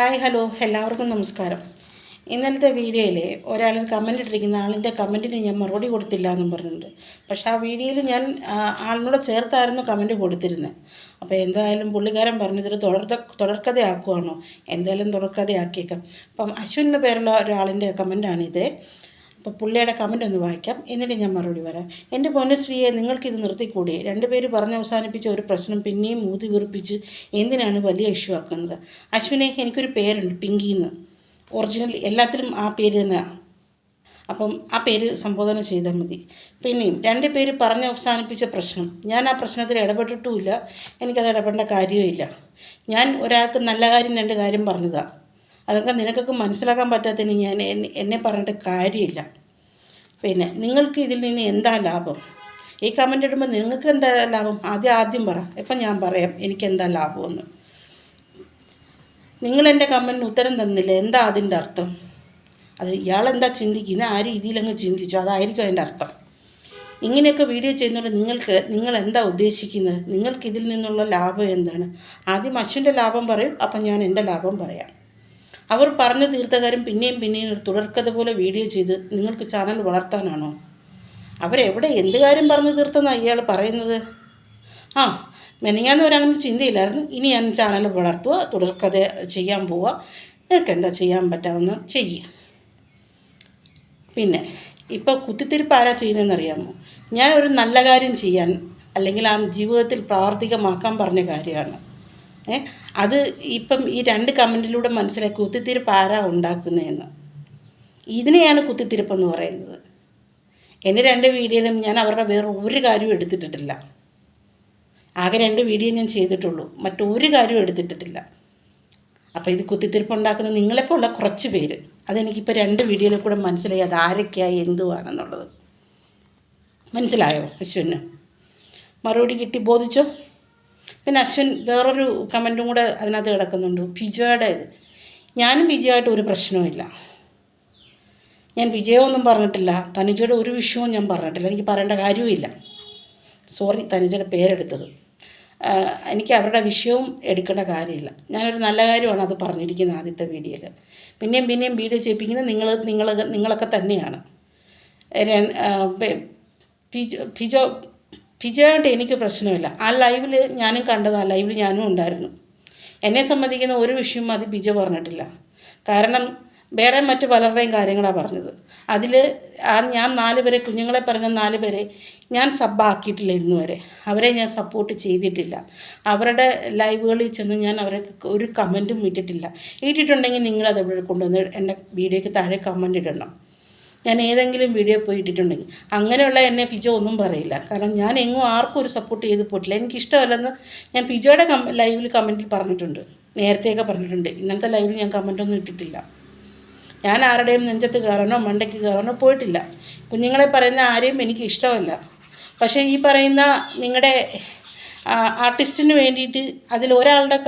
Hi hello എല്ലാവർക്കും നമസ്കാരം. ഇന്നലത്തെ വീഡിയോയിൽ ഒരാൾ കമന്റ് ഇട്ടിരിക്കുന്ന ആളിന്റെ കമന്റിന് ഞാൻ മറുപടി കൊടുത്തില്ല എന്നും പറഞ്ഞിട്ടുണ്ട്. പക്ഷെ ആ വീഡിയോയിൽ ഞാൻ ആളിനോട് ചേർത്തായിരുന്നു കമന്റ് കൊടുത്തിരുന്നത് അപ്പോൾ എന്തായാലും പുള്ളിക്കാരൻ പറഞ്ഞതൊരു തുടർ തുടർക്കഥയാക്കുവാണോ? എന്തായാലും തുടർക്കഥയാക്കിയേക്കാം. അപ്പം അശ്വിന്റെ പേരുള്ള ഒരാളിന്റെ കമന്റാണിത് അപ്പോൾ പുള്ളിയുടെ കമന്റ് ഒന്ന് വായിക്കാം. എന്നിട്ട് ഞാൻ മറുപടി വരാം എന്റെ പൊന്നശ്രീയെ നിങ്ങൾക്കിത് നിർത്തിക്കൂടി രണ്ടുപേര് പറഞ്ഞ് അവസാനിപ്പിച്ച ഒരു പ്രശ്നം പിന്നെയും ഊതി വീർപ്പിച്ച് എന്തിനാണ് വലിയ ഇഷ്യൂ ആക്കുന്നത്? അശ്വിനെ എനിക്കൊരു പേരുണ്ട് പിങ്കി എന്ന് ഒറിജിനൽ എല്ലാത്തിലും ആ പേര് തന്നെയാണ് അപ്പം ആ പേര് സംബോധന ചെയ്താൽ മതി. പിന്നെയും രണ്ട് പേര് പറഞ്ഞ് അവസാനിപ്പിച്ച പ്രശ്നം. ഞാൻ ആ പ്രശ്നത്തിൽ ഇടപെട്ടിട്ടുമില്ല. എനിക്കത് ഇടപെടേണ്ട കാര്യവുമില്ല. ഞാൻ ഒരാൾക്ക് നല്ല കാര്യം രണ്ട് കാര്യം പറഞ്ഞതാണ് അതൊക്കെ നിനക്കൊക്കെ മനസ്സിലാക്കാൻ പറ്റാത്തതിന് ഞാൻ എന്നെ- പറഞ്ഞിട്ട് കാര്യമില്ല. പിന്നെ നിങ്ങൾക്ക് ഇതിൽ നിന്ന് എന്താ ലാഭം? ഈ കമന്റ് ഇടുമ്പോൾ നിങ്ങൾക്ക് എന്താ ലാഭം? ആദ്യം ആദ്യം പറ. ഇപ്പം ഞാൻ പറയാം എനിക്ക് എന്താ ലാഭമെന്ന്. നിങ്ങൾ എന്റെ കമന്റിന് ഉത്തരം തന്നില്ല? എന്താ അതിന്റെ അർത്ഥം? അത് ഇയാളെന്താ ചിന്തിക്കുന്നത് ആ രീതിയിലങ്ങ് ചിന്തിച്ചു. അതായിരിക്കും അതിന്റെ അർത്ഥം. ഇങ്ങനെയൊക്കെ വീഡിയോ ചെയ്യുന്നതുകൊണ്ട് നിങ്ങൾക്ക് നിങ്ങൾ എന്താ ഉദ്ദേശിക്കുന്നത് നിങ്ങൾക്ക് ഇതിൽ നിന്നുള്ള ലാഭം എന്താണ്? ആദ്യം അശ്വിന്റെ ലാഭം പറയും അപ്പം ഞാൻ എന്റെ ലാഭം പറയാം. അവർ പറഞ്ഞു തീർത്ത കാര്യം പിന്നെയും പിന്നെയും ഒരു തുടർക്കഥ പോലെ വീഡിയോ ചെയ്ത് നിങ്ങൾക്ക് ചാനൽ വളർത്താനാണോ? അവരെവിടെ എന്ത് കാര്യം പറഞ്ഞു തീർത്തെന്നാണ് ഇയാൾ പറയുന്നത്? ആ മെനയാന്ന് വരാമെന്ന് ചിന്തയില്ലായിരുന്നു. ഇനി ഞാൻ ചാനൽ വളർത്തുക തുടർക്കഥ ചെയ്യാൻ പോവുക. നിനക്ക് എന്താ ചെയ്യാൻ പറ്റാവുന്ന ചെയ്യുക പിന്നെ ഇപ്പോൾ കുത്തിത്തിരിപ്പ് ആരാ ചെയ്യുന്നതെന്നറിയാമോ? ഒരു നല്ല കാര്യം ചെയ്യാൻ അല്ലെങ്കിൽ ആ ജീവിതത്തിൽ പ്രാവർത്തികമാക്കാൻ പറഞ്ഞ കാര്യമാണ്. അത് ഇപ്പം ഈ രണ്ട് കമന്റിലൂടെ മനസ്സിലായി കുത്തിത്തിരിപ്പ് ആരാ ഉണ്ടാക്കുന്നതെന്ന് ഇതിനെയാണ് കുത്തിത്തിരിപ്പെന്ന് പറയുന്നത്. എന്റെ രണ്ട് വീഡിയോയിലും ഞാൻ അവരുടെ വേറെ ഒരു കാര്യവും എടുത്തിട്ടിട്ടില്ല. ആകെ രണ്ട് വീഡിയോ ഞാൻ ചെയ്തിട്ടുള്ളൂ. മറ്റൊരു കാര്യവും എടുത്തിട്ടിട്ടില്ല. അപ്പോൾ ഇത് കുത്തിത്തിരിപ്പ് ഉണ്ടാക്കുന്ന നിങ്ങളെപ്പോലുള്ള കുറച്ച് പേര്. അതെനിക്കിപ്പോൾ രണ്ട് വീഡിയോയിൽ കൂടെ മനസ്സിലായി അത് ആരൊക്കെയായി എന്തുവാണെന്നുള്ളത്. മനസ്സിലായോ അശ്വിന്? മറുപടി കിട്ടി. ബോധിച്ചോ? പിന്നെ അശ്വിൻ വേറൊരു കമന്റും കൂടെ അതിനകത്ത് കിടക്കുന്നുണ്ട്. വിജയുടെ ഇത്. ഞാനും ബിജുവായിട്ട് ഒരു പ്രശ്നവുമില്ല ഞാൻ വിജയമൊന്നും പറഞ്ഞിട്ടില്ല. തനുജയുടെ ഒരു വിഷയവും ഞാൻ പറഞ്ഞിട്ടില്ല. എനിക്ക് പറയേണ്ട കാര്യവുമില്ല സോറി തനുജയുടെ പേരെടുത്തത്. എനിക്ക് അവരുടെ വിഷയവും എടുക്കേണ്ട കാര്യമില്ല. ഞാനൊരു നല്ല കാര്യമാണ് അത് പറഞ്ഞിരിക്കുന്നത് ആദ്യത്തെ വീഡിയോയിൽ പിന്നെയും പിന്നെയും വീഡിയോ ചെയ്യിപ്പിക്കുന്നത് നിങ്ങൾ നിങ്ങൾ നിങ്ങളൊക്കെ തന്നെയാണ്. ഫിജോ ഫിജോ ഫിജോയായിട്ട് എനിക്ക് പ്രശ്നമില്ല. ആ ലൈവിൽ ഞാനും കണ്ടത് ആ ലൈവിൽ ഞാനും ഉണ്ടായിരുന്നു. എന്നെ സംബന്ധിക്കുന്ന ഒരു വിഷയവും അത് ബിജ പറഞ്ഞിട്ടില്ല. കാരണം വേറെ മറ്റു പലരുടെയും കാര്യങ്ങളാണ് പറഞ്ഞത്. അതിൽ ആ ഞാൻ നാല് പേരെ കുഞ്ഞുങ്ങളെ പറഞ്ഞ നാല് പേരെ ഞാൻ സബ്ബാക്കിയിട്ടില്ല ഇന്ന് വരെ. അവരെ ഞാൻ സപ്പോർട്ട് ചെയ്തിട്ടില്ല. അവരുടെ ലൈവുകളിൽ ചെന്ന് ഞാൻ അവരെ ഒരു കമന്റും ഇട്ടിട്ടില്ല. ഇട്ടിട്ടുണ്ടെങ്കിൽ നിങ്ങളത് ഇവിടെ കൊണ്ടുവന്ന് എന്റെ വീഡിയോയ്ക്ക് താഴെ കമന്റ് ഇടണം. ഞാൻ ഏതെങ്കിലും വീഡിയോ പോയി ഇട്ടിട്ടുണ്ടെങ്കിൽ അങ്ങനെയുള്ള എന്നെ പിജോ ഒന്നും പറയില്ല. കാരണം ഞാൻ എങ്ങും ആർക്കും ഒരു സപ്പോർട്ട് ചെയ്ത് പോയിട്ടില്ല. എനിക്കിഷ്ടമല്ലെന്ന് ഞാൻ പിജോയുടെ കം ലൈവിൽ കമന്റിൽ പറഞ്ഞിട്ടുണ്ട്. നേരത്തെയൊക്കെ പറഞ്ഞിട്ടുണ്ട്. ഇന്നത്തെ ലൈവിൽ ഞാൻ കമന്റൊന്നും ഇട്ടിട്ടില്ല. ഞാൻ ആരുടെയും നെഞ്ചത്ത് കയറാനോ മണ്ടയ്ക്ക് കയറാനോ പോയിട്ടില്ല. കുഞ്ഞുങ്ങളെ പറയുന്ന ആരെയും എനിക്ക് ഇഷ്ടമല്ല. പക്ഷേ ഈ പറയുന്ന നിങ്ങളുടെ ആർട്ടിസ്റ്റിന് വേണ്ടിയിട്ട് അതിൽ ഒരാളുടെ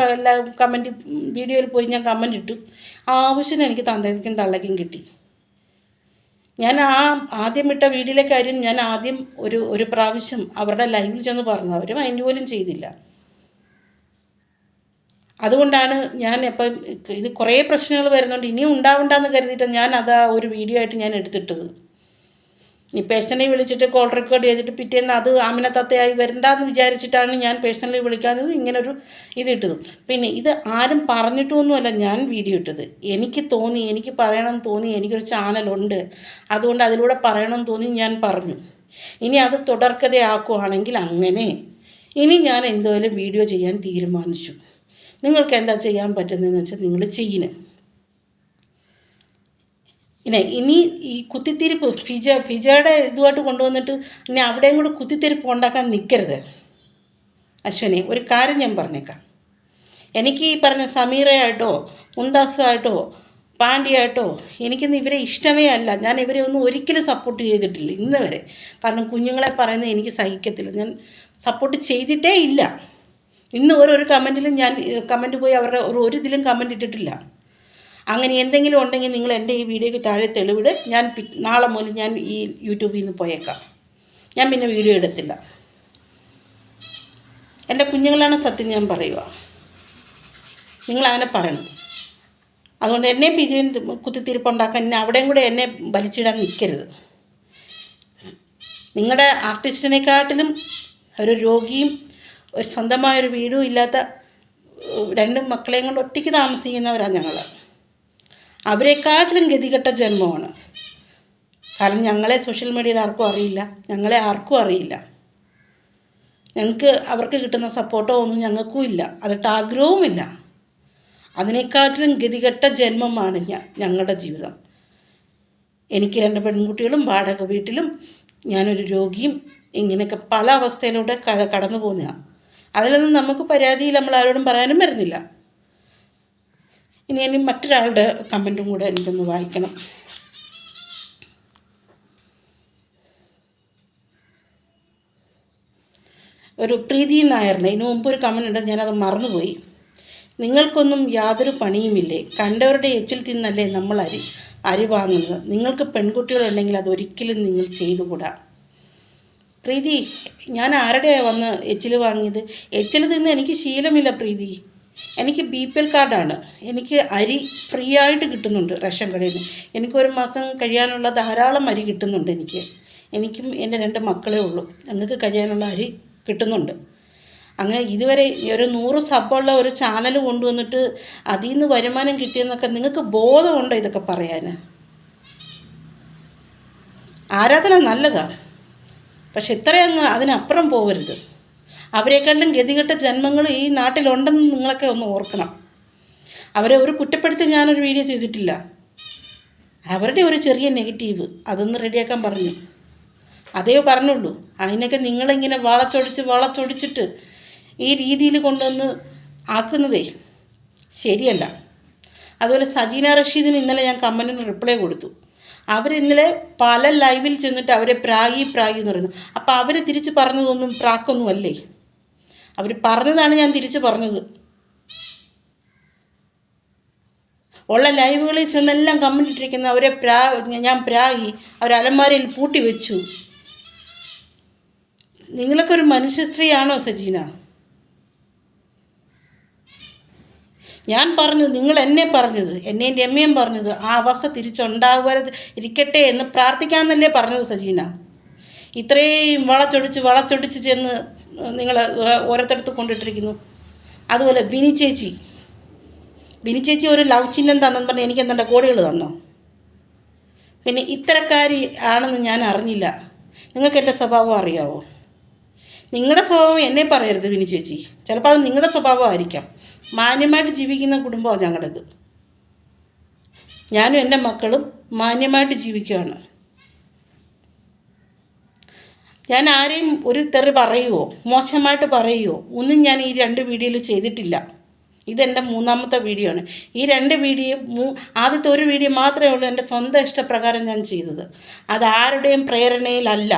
കമന്റ് വീഡിയോയിൽ പോയി ഞാൻ കമന്റ് ഇട്ടു. ആവശ്യത്തിന് എനിക്ക് തന്തയ്ക്കും തള്ളക്കും കിട്ടി. ഞാൻ ആ ആദ്യം ഇട്ട വീഡിയോയിലെ കാര്യം ഞാൻ ആദ്യം ഒരു ഒരു പ്രാവശ്യം അവരുടെ ലൈവിൽ ചെന്ന് പറഞ്ഞു. അവർ മൈൻഡ് പോലും ചെയ്തില്ല. അതുകൊണ്ടാണ് ഞാൻ ഇപ്പം ഇത് കുറേ പ്രശ്നങ്ങൾ വരുന്നുണ്ട്. ഇനിയും ഉണ്ടാവണ്ടെന്ന് കരുതിയിട്ട് ഞാൻ അത് ഒരു വീഡിയോ ആയിട്ട് ഞാൻ എടുത്തിട്ടത്. ഈ പേഴ്സണലി വിളിച്ചിട്ട് കോൾ റെക്കോർഡ് ചെയ്തിട്ട് പിറ്റേന്ന് അത് ആമിന തത്തയായി വരണ്ടെന്ന് വിചാരിച്ചിട്ടാണ് ഞാൻ പേഴ്സണലി വിളിക്കാത്തത് ഇങ്ങനൊരു ഇത് ഇട്ടതും. പിന്നെ ഇത് ആരും പറഞ്ഞിട്ടൊന്നുമല്ല ഞാൻ വീഡിയോ ഇട്ടത്. എനിക്ക് തോന്നി എനിക്ക് പറയണമെന്ന് തോന്നി എനിക്കൊരു ചാനലുണ്ട്. അതുകൊണ്ട് അതിലൂടെ പറയണമെന്ന് തോന്നി ഞാൻ പറഞ്ഞു. ഇനി അത് തുടർക്കഥയാക്കുവാണെങ്കിൽ അങ്ങനെ. ഇനി ഞാൻ എന്തോലും വീഡിയോ ചെയ്യാൻ തീരുമാനിച്ചു. നിങ്ങൾക്ക് എന്താ ചെയ്യാൻ പറ്റുന്നതെന്ന് വെച്ചാൽ നിങ്ങൾ ചെയ്യണേ പിന്നെ ഇനി ഈ കുത്തിത്തിരിപ്പ് ഫിജ ഫിജയുടെ ഇതുമായിട്ട് കൊണ്ടുവന്നിട്ട് ഇനി അവിടെയും കൂടെ കുത്തിത്തിരിപ്പ് ഉണ്ടാക്കാൻ നിൽക്കരുത് അശ്വനെ ഒരു കാര്യം ഞാൻ പറഞ്ഞേക്കാം. എനിക്ക് ഈ പറഞ്ഞ സമീറയായിട്ടോ മുന്താസായിട്ടോ പാണ്ഡ്യയായിട്ടോ എനിക്കിന്ന് ഇവരെ ഇഷ്ടമേ അല്ല. ഞാൻ ഇവരെ ഒന്നും ഒരിക്കലും സപ്പോർട്ട് ചെയ്തിട്ടില്ല ഇന്ന് വരെ. കാരണം കുഞ്ഞുങ്ങളെ പറയുന്നത് എനിക്ക് സഹിക്കത്തില്ല. ഞാൻ സപ്പോർട്ട് ചെയ്തിട്ടേ ഇല്ല. ഇന്ന് ഓരോരു കമന്റിലും ഞാൻ കമന്റ് പോയി അവരുടെ ഒരു ഇതിലും കമന്റ് ഇട്ടിട്ടില്ല. അങ്ങനെ എന്തെങ്കിലും ഉണ്ടെങ്കിൽ നിങ്ങൾ എന്റെ ഈ വീഡിയോയ്ക്ക് താഴെ തെളിവിട്. ഞാൻ നാളെ മുതൽ ഞാൻ ഈ യൂട്യൂബിൽ നിന്ന് പോയേക്കാം. ഞാൻ പിന്നെ വീഡിയോ എടുത്തില്ല. എന്റെ കുഞ്ഞുങ്ങളാണ് സത്യം ഞാൻ പറയുക. നിങ്ങൾ അങ്ങനെ പറയണം. അതുകൊണ്ട് എന്നെ പിജയും കുത്തിത്തിരിപ്പുണ്ടാക്കാൻ എന്നെ അവിടെയും കൂടെ എന്നെ വലിച്ചിടാൻ നിൽക്കരുത്. നിങ്ങളുടെ ആർട്ടിസ്റ്റിനെക്കാട്ടിലും ഒരു രോഗിയും ഒരു സ്വന്തമായൊരു വീടും ഇല്ലാത്ത രണ്ടും മക്കളെയും കൊണ്ട് ഒറ്റയ്ക്ക് താമസിക്കുന്നവരാണ് ഞങ്ങൾ അവരെക്കാട്ടിലും ഗതികെട്ട ജന്മമാണ്. കാരണം ഞങ്ങളെ സോഷ്യൽ മീഡിയയിൽ ആർക്കും അറിയില്ല. ഞങ്ങളെ ആർക്കും അറിയില്ല. ഞങ്ങൾക്ക് അവർക്ക് കിട്ടുന്ന സപ്പോർട്ടോ ഒന്നും ഞങ്ങൾക്കും ഇല്ല. അതിട്ട് ആഗ്രഹവുമില്ല അതിനെക്കാട്ടിലും ഗതികെട്ട ജന്മമാണ് ഞങ്ങളുടെ ജീവിതം. എനിക്ക് രണ്ട് പെൺകുട്ടികളും വാടക വീട്ടിലും ഞാനൊരു രോഗിയും ഇങ്ങനെയൊക്കെ പല അവസ്ഥയിലൂടെ കടന്നു പോകുന്നതാണ് അതിലൊന്നും നമുക്ക് പരാതിയിൽ നമ്മൾ ആരോടും പറയാനും വരുന്നില്ല. ഇനി ഇനി മറ്റൊരാളുടെ കമന്റും കൂടെ എനിക്കൊന്ന് വായിക്കണം. ഒരു പ്രീതി നായറിന് ഇതിനു മുമ്പ് ഒരു കമന്റ് ഉണ്ട് ഞാനത് മറന്നുപോയി. നിങ്ങൾക്കൊന്നും യാതൊരു പണിയുമില്ലേ? കണ്ടവരുടെ എച്ചിൽ തിന്നല്ലേ നമ്മൾ അരി അരി വാങ്ങുന്നത്? നിങ്ങൾക്ക് പെൺകുട്ടികളുണ്ടെങ്കിൽ അതൊരിക്കലും നിങ്ങൾ ചെയ്തുകൂടാ. പ്രീതി ഞാൻ ആരുടെയാണ് വന്ന് എച്ചിൽ വാങ്ങിയത്? എച്ചിൽ തിന്ന് എനിക്ക് ശീലമില്ല പ്രീതി. എനിക്ക് ബി പി എൽ കാർഡാണ്. എനിക്ക് അരി ഫ്രീ ആയിട്ട് കിട്ടുന്നുണ്ട് റേഷൻ കടയിൽ നിന്ന്. എനിക്ക് ഒരു മാസം കഴിയാനുള്ള ധാരാളം അരി കിട്ടുന്നുണ്ട് എനിക്ക്. എനിക്കും എന്റെ രണ്ട് മക്കളേ ഉള്ളൂ. ഞങ്ങൾക്ക് കഴിയാനുള്ള അരി കിട്ടുന്നുണ്ട്. അങ്ങനെ ഇതുവരെ ഒരു നൂറ് സബുള്ള ഒരു ചാനൽ കൊണ്ടുവന്നിട്ട് അതിൽ നിന്ന് വരുമാനം കിട്ടിയെന്നൊക്കെ നിങ്ങൾക്ക് ബോധമുണ്ടോ ഇതൊക്കെ പറയാൻ ആരാധന നല്ലതാണ് പക്ഷെ ഇത്രയങ്ങ് അതിനപ്പുറം പോകരുത് അവരെക്കാളും ഗതികെട്ട ജന്മങ്ങളും ഈ നാട്ടിലുണ്ടെന്ന് നിങ്ങളൊക്കെ ഒന്ന് ഓർക്കണം. അവരെ ഒരു കുറ്റപ്പെടുത്തി ഞാനൊരു വീഡിയോ ചെയ്തിട്ടില്ല. അവരുടെ ഒരു ചെറിയ നെഗറ്റീവ് അതൊന്ന് റെഡിയാക്കാൻ പറഞ്ഞു. അതേ പറഞ്ഞുള്ളൂ. അതിനൊക്കെ നിങ്ങളിങ്ങനെ വളച്ചൊടിച്ച് വളച്ചൊടിച്ചിട്ട് ഈ രീതിയിൽ കൊണ്ടുവന്ന് ആക്കുന്നതേ ശരിയല്ല. അതുപോലെ സജീന റഷീദിന് ഇന്നലെ ഞാൻ കമന്റിന് റിപ്ലൈ കൊടുത്തു. അവരിന്നലെ പല ലൈവിൽ ചെന്നിട്ട് അവരെ പ്രാഗി പ്രാഗി എന്ന് പറയുന്നു. അപ്പോൾ അവർ തിരിച്ച് പറഞ്ഞതൊന്നും പ്രാക്കൊന്നും അല്ലേ അവർ പറഞ്ഞതാണ് ഞാൻ തിരിച്ച് പറഞ്ഞത്. ഉള്ള ലൈവുകളിൽ ചെന്നെല്ലാം കമന്റ് ഇട്ടിരിക്കുന്ന അവരെ പ്രാ ഞാൻ പ്രാഗി അവർ അലമാരയിൽ പൂട്ടി വെച്ചു. നിങ്ങളൊക്കെ ഒരു മനുഷ്യ സ്ത്രീയാണോ സജീന? ഞാൻ പറഞ്ഞു നിങ്ങൾ എന്നെ പറഞ്ഞത് എന്നെയും അമ്മയും പറഞ്ഞത് ആ അവസ്ഥ തിരിച്ചുണ്ടാവരുത് ഇരിക്കട്ടെ എന്ന് പ്രാർത്ഥിക്കാമെന്നല്ലേ പറഞ്ഞത് സജീന? ഇത്രയും വളച്ചൊടിച്ച് വളച്ചൊടിച്ച് ചെന്ന് നിങ്ങൾ ഓരോരുത്തടത്ത് കൊണ്ടിട്ടിരിക്കുന്നു. അതുപോലെ ബിനി ചേച്ചി. ബിനി ചേച്ചി ഒരു ലവ് ചിഹ്നം തന്നെന്ന് പറഞ്ഞ് എനിക്ക് എന്താ കോടികൾ തന്നോ? പിന്നെ ഇത്തരക്കാരി ആണെന്ന് ഞാൻ അറിഞ്ഞില്ല. നിങ്ങൾക്ക് എന്റെ സ്വഭാവം അറിയാവോ? നിങ്ങളുടെ സ്വഭാവം എന്നെ പറയരുത് ബിനി ചേച്ചി. ചിലപ്പോൾ അത് നിങ്ങളുടെ സ്വഭാവമായിരിക്കാം മാന്യമായിട്ട് ജീവിക്കുന്ന കുടുംബമാണ് ഞങ്ങളുടേത്. ഞാനും എന്റെ മക്കളും മാന്യമായിട്ട് ജീവിക്കുകയാണ്. ഞാൻ ആരെയും ഒരു തെറി പറയുമോ മോശമായിട്ട് പറയുമോ ഒന്നും ഞാൻ ഈ രണ്ട് വീഡിയോയിൽ ചെയ്തിട്ടില്ല. ഇതെന്റെ മൂന്നാമത്തെ വീഡിയോ ആണ്. ഈ രണ്ട് വീഡിയോ മൂ ആദ്യത്തെ ഒരു വീഡിയോ മാത്രമേ ഉള്ളൂ എന്റെ സ്വന്തം ഇഷ്ടപ്രകാരം ഞാൻ ചെയ്തത്. അത് ആരുടെയും പ്രേരണയിലല്ല.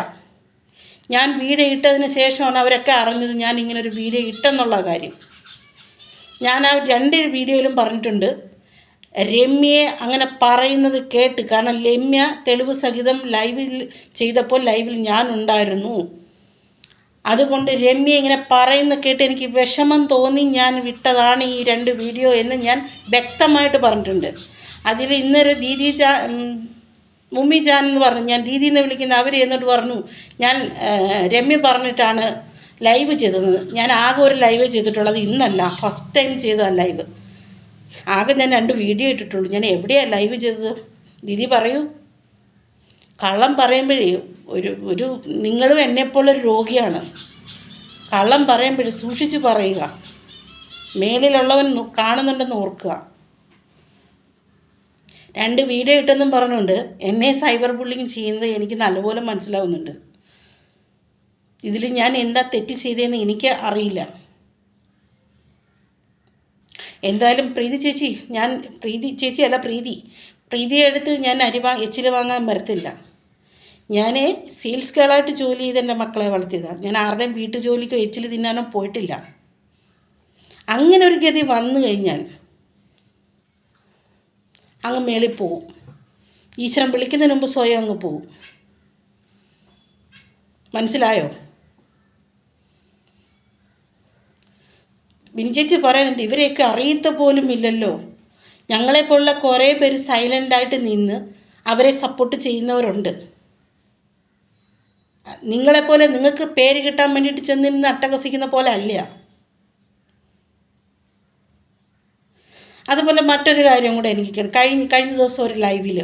ഞാൻ വീഡിയോ ഇട്ടതിന് ശേഷമാണ് അവരൊക്കെ അറിഞ്ഞത് ഞാൻ ഇങ്ങനൊരു വീഡിയോ ഇട്ടെന്നുള്ള കാര്യം. ഞാൻ ആ രണ്ട് വീഡിയോയിലും പറഞ്ഞിട്ടുണ്ട്. രമ്യയെ അങ്ങനെ പറയുന്നത് കേട്ട് കാരണം രമ്യ തെളിവ് സഹിതം ലൈവിൽ ചെയ്തപ്പോൾ ലൈവിൽ ഞാൻ ഉണ്ടായിരുന്നു. അതുകൊണ്ട് രമ്യ ഇങ്ങനെ പറയുന്ന കേട്ട് എനിക്ക് വിഷമം തോന്നി ഞാൻ വിട്ടതാണ് ഈ രണ്ട് വീഡിയോ എന്ന് ഞാൻ വ്യക്തമായിട്ട് പറഞ്ഞിട്ടുണ്ട്. അതിൽ ഇന്നൊരു ദീദി ചാ മമ്മി ചാൻ എന്ന് പറഞ്ഞു. ഞാൻ ദീദി എന്ന് വിളിക്കുന്ന അവർ എന്നിട്ട് പറഞ്ഞു ഞാൻ രമ്യ പറഞ്ഞിട്ടാണ് ലൈവ് ചെയ്തത്. ഞാൻ ആകെ ഒരു ലൈവ് ചെയ്തിട്ടുള്ളത് ഇന്നല്ല ഫസ്റ്റ് ടൈം ചെയ്ത ലൈവ് ആകെ ഞാൻ രണ്ട് വീഡിയോ ഇട്ടിട്ടുള്ളൂ. ഞാൻ എവിടെയാണ് ലൈവ് ചെയ്തത്? ദീദി പറയൂ. കള്ളം പറയുമ്പോഴേ ഒരു ഒരു നിങ്ങളും എന്നെപ്പോലൊരു രോഗിയാണ്. കള്ളം പറയുമ്പോഴേ സൂക്ഷിച്ച് പറയുക. മേലിലുള്ളവൻ കാണുന്നുണ്ടെന്ന് ഓർക്കുക. രണ്ട് വീഡിയോ ഇട്ടെന്നും പറഞ്ഞുകൊണ്ട് എന്നെ സൈബർ ബുള്ളിങ് ചെയ്യുന്നത് എനിക്ക് നല്ലപോലെ മനസ്സിലാവുന്നുണ്ട്. ഇതിൽ ഞാൻ എന്താ തെറ്റ് ചെയ്തതെന്ന് എനിക്ക് അറിയില്ല. എന്തായാലും പ്രീതി ചേച്ചി ഞാൻ പ്രീതി ചേച്ചി അല്ല പ്രീതി. പ്രീതിയുടെ അടുത്ത് ഞാൻ അരി വാ എച്ചിൽ വാങ്ങാൻ വരത്തില്ല. ഞാൻ സെയിൽസ് ഗേളായിട്ട് ജോലി ചെയ്ത് എന്റെ മക്കളെ വളർത്തിയതാണ് ഞാൻ ആരുടെയും വീട്ടു ജോലിക്കോ എച്ചിൽ തിന്നാനോ പോയിട്ടില്ല. അങ്ങനെ ഒരു ഗതി വന്നു കഴിഞ്ഞാൽ അങ്ങ് മേളിൽ പോവും. ഈശ്വരൻ വിളിക്കുന്നതിന് മുമ്പ് സ്വയം അങ്ങ് പോവും. മനസ്സിലായോ? ബിനിചേച്ചി പറയുന്നുണ്ട് ഇവരെയൊക്കെ അറിയത്ത പോലും ഇല്ലല്ലോ. ഞങ്ങളെപ്പോലുള്ള കുറേ പേര് സൈലന്റായിട്ട് നിന്ന് അവരെ സപ്പോർട്ട് ചെയ്യുന്നവരുണ്ട്. നിങ്ങളെപ്പോലെ നിങ്ങൾക്ക് പേര് കിട്ടാൻ വേണ്ടിയിട്ട് ചെന്ന് നിന്ന് അട്ടഹസിക്കുന്ന പോലെ അല്ല. അതുപോലെ മറ്റൊരു കാര്യം കൂടെ എനിക്ക് കഴിഞ്ഞ കഴിഞ്ഞ ദിവസം ഒരു ലൈവിൽ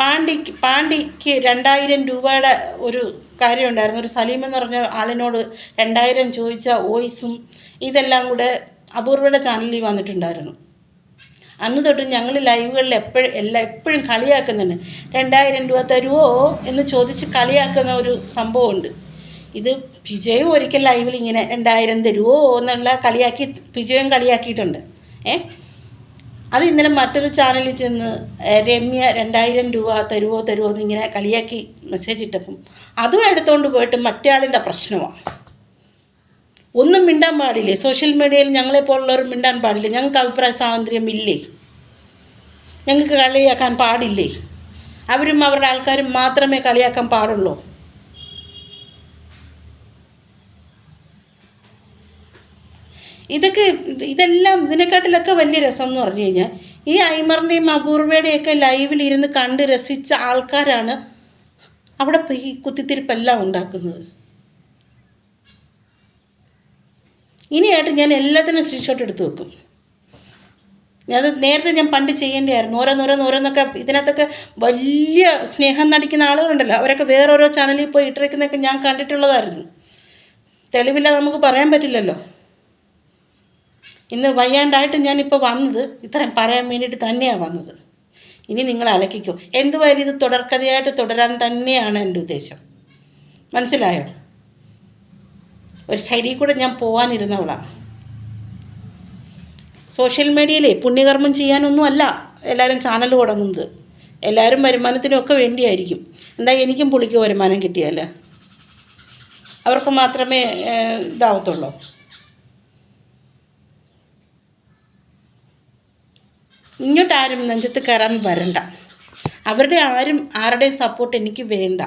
പാണ്ടിക്ക് പാണ്ഡിക്ക് രണ്ടായിരം രൂപയുടെ ഒരു കാര്യം ഉണ്ടായിരുന്നു ഒരു സലീം എന്ന് പറഞ്ഞ ആളിനോട് രണ്ടായിരം ചോദിച്ച വോയിസും ഇതെല്ലാം കൂടെ അപൂർവയുടെ ചാനലിൽ വന്നിട്ടുണ്ടായിരുന്നു. അന്ന് തൊട്ട് ഞങ്ങൾ ലൈവുകളിൽ എപ്പോഴും എല്ലാം എപ്പോഴും കളിയാക്കുന്നുണ്ട്. രണ്ടായിരം രൂപ തരുമോ എന്ന് ചോദിച്ച് കളിയാക്കുന്ന ഒരു സംഭവമുണ്ട്. ഇത് വിജയും ഒരിക്കൽ ലൈവിൽ ഇങ്ങനെ രണ്ടായിരം തരുമോ എന്നുള്ള കളിയാക്കി വിജയം കളിയാക്കിയിട്ടുണ്ട്. ഏ? അത് ഇന്നലെ മറ്റൊരു ചാനലിൽ ചെന്ന് രമ്യ രണ്ടായിരം രൂപ തരുവോ തരുമോ എന്നിങ്ങനെ കളിയാക്കി മെസ്സേജ് ഇട്ടപ്പം അതും എടുത്തുകൊണ്ട് പോയിട്ട് മറ്റേ പ്രശ്നമാണ്. ഒന്നും മിണ്ടാൻ പാടില്ലേ? സോഷ്യൽ മീഡിയയിൽ ഞങ്ങളെപ്പോലുള്ളവർ മിണ്ടാൻ പാടില്ല? ഞങ്ങൾക്ക് അഭിപ്രായ സ്വാതന്ത്ര്യമില്ലേ ഞങ്ങൾക്ക് കളിയാക്കാൻ പാടില്ലേ? അവരും അവരുടെ ആൾക്കാരും മാത്രമേ കളിയാക്കാൻ പാടുള്ളൂ. ഇതൊക്കെ ഇതെല്ലാം ഇതിനെക്കാട്ടിലൊക്കെ വലിയ രസം എന്ന് പറഞ്ഞു കഴിഞ്ഞാൽ ഈ ഐമറിന്റെയും അപൂർവയുടെയൊക്കെ ലൈവിൽ ഇരുന്ന് കണ്ട് രസിച്ച ആൾക്കാരാണ് അവിടെ ഈ കുത്തിത്തിരിപ്പെല്ലാം ഉണ്ടാക്കുന്നത്. ഇനിയായിട്ട് ഞാൻ എല്ലാത്തിനും സ്ക്രീൻഷോട്ട് എടുത്ത് വെക്കും. അത് നേരത്തെ ഞാൻ പണ്ട് ചെയ്യേണ്ടിയായിരുന്നു. ഓരോന്നോരോന്ന് ഓരോന്നൊക്കെ ഇതിനകത്തൊക്കെ വലിയ സ്നേഹം നടിക്കുന്ന ആളുകളുണ്ടല്ലോ. അവരൊക്കെ വേറെ ഓരോ ചാനലിൽ പോയി ഇട്ടിരിക്കുന്നതൊക്കെ ഞാൻ കണ്ടിട്ടുള്ളതായിരുന്നു. തെളിവില്ല നമുക്ക് പറയാൻ പറ്റില്ലല്ലോ. ഇന്ന് വയ്യാണ്ടായിട്ട് ഞാനിപ്പോൾ വന്നത് ഇത്രയും പറയാൻ വേണ്ടിയിട്ട് തന്നെയാണ് വന്നത്. ഇനി നിങ്ങൾ അലക്കിക്കോ. എന്തുവായാലും ഇത് തുടർക്കഥയായിട്ട് തുടരാൻ തന്നെയാണ് എന്റെ ഉദ്ദേശം. മനസ്സിലായോ? ഒരു സൈഡിൽ കൂടെ ഞാൻ പോകാനിരുന്നവളാണ് സോഷ്യൽ മീഡിയയിലെ പുണ്യകർമ്മം ചെയ്യാനൊന്നും അല്ല എല്ലാവരും ചാനൽ തുടങ്ങുന്നത്. എല്ലാവരും വരുമാനത്തിനൊക്കെ വേണ്ടിയായിരിക്കും. എന്താ എനിക്കും പുള്ളിക്ക് വരുമാനം കിട്ടിയാൽ അവർക്ക് മാത്രമേ ഇതാവത്തുള്ളൂ. ഇങ്ങോട്ട് ആരും നെഞ്ചത്ത് കയറാൻ വരണ്ട. അവരുടെ ആരും ആരുടെയും സപ്പോർട്ട് എനിക്ക് വേണ്ട.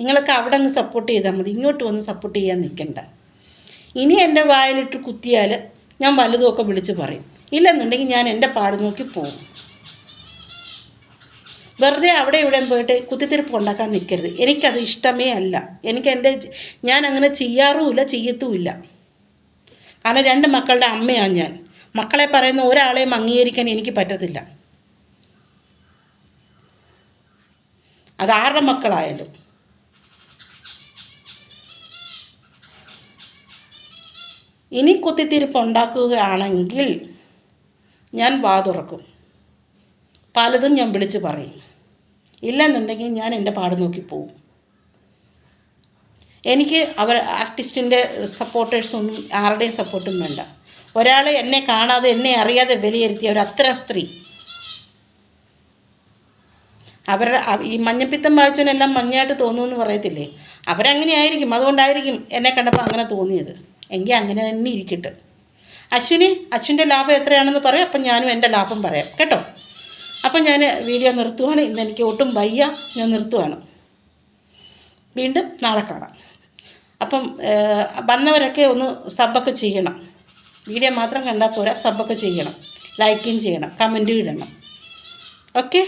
നിങ്ങളൊക്കെ അവിടെ അങ്ങ് സപ്പോർട്ട് ചെയ്താൽ മതി. ഇങ്ങോട്ട് വന്ന് സപ്പോർട്ട് ചെയ്യാൻ നിൽക്കണ്ട. ഇനി എന്റെ വായിലിട്ട് കുത്തിയാൽ ഞാൻ വലുതുമൊക്കെ വിളിച്ച് പറയും. ഇല്ലെന്നുണ്ടെങ്കിൽ ഞാൻ എന്റെ പാട് നോക്കി പോകും. വെറുതെ അവിടെ ഇവിടെ പോയിട്ട് കുത്തിത്തിരിപ്പ് ഉണ്ടാക്കാൻ നിൽക്കരുത്. എനിക്കത് ഇഷ്ടമേ അല്ല. എനിക്ക് എന്റെ ഞാൻ അങ്ങനെ ചെയ്യാറുമില്ല ചെയ്യത്തുമില്ല. കാരണം രണ്ട് മക്കളുടെ അമ്മയാണ് ഞാൻ. മക്കളെ പറയുന്ന ഒരാളെയും അംഗീകരിക്കാൻ എനിക്ക് പറ്റത്തില്ല. അത് ആരുടെ മക്കളായാലും. ഇനി കുത്തിത്തിരിപ്പ് ഉണ്ടാക്കുകയാണെങ്കിൽ ഞാൻ വാ തുറക്കും പലതും ഞാൻ വിളിച്ച് പറയും. ഇല്ലെന്നുണ്ടെങ്കിൽ ഞാൻ എന്റെ പാട് നോക്കി പോവും. എനിക്ക് അവർ ആർട്ടിസ്റ്റിന്റെ സപ്പോർട്ടേഴ്സൊന്നും ആരുടെയും സപ്പോർട്ടും വേണ്ട. ഒരാൾ എന്നെ കാണാതെ എന്നെ അറിയാതെ വിലയിരുത്തിയ ഒരു അത്തരം സ്ത്രീ. അവരുടെ ഈ മഞ്ഞപ്പിത്തം ബാധിച്ചവനെല്ലാം മഞ്ഞായിട്ട് തോന്നുമെന്ന് പറയത്തില്ലേ? അവരങ്ങനെ ആയിരിക്കും അതുകൊണ്ടായിരിക്കും എന്നെ കണ്ടപ്പോൾ അങ്ങനെ തോന്നിയത്. എങ്കിൽ അങ്ങനെ തന്നെ ഇരിക്കട്ടെ. അശ്വിന് അശ്വിന്റെ ലാഭം എത്രയാണെന്ന് പറയും. അപ്പം ഞാനും എന്റെ ലാഭം പറയാം. കേട്ടോ? അപ്പം ഞാൻ വീഡിയോ നിർത്തുവാണ്. ഇന്ന് എനിക്ക് ഒട്ടും വയ്യ. ഞാൻ നിർത്തുവാണ്. വീണ്ടും നാളെ കാണാം. അപ്പം വന്നവരൊക്കെ ഒന്ന് സബ്ബൊക്കെ ചെയ്യണം. വീഡിയോ മാത്രം കണ്ടാൽ പോരാ. സബ്ബൊക്കെ ചെയ്യണം. ലൈക്കും ചെയ്യണം. കമന്റും ഇടണം. ഓക്കെ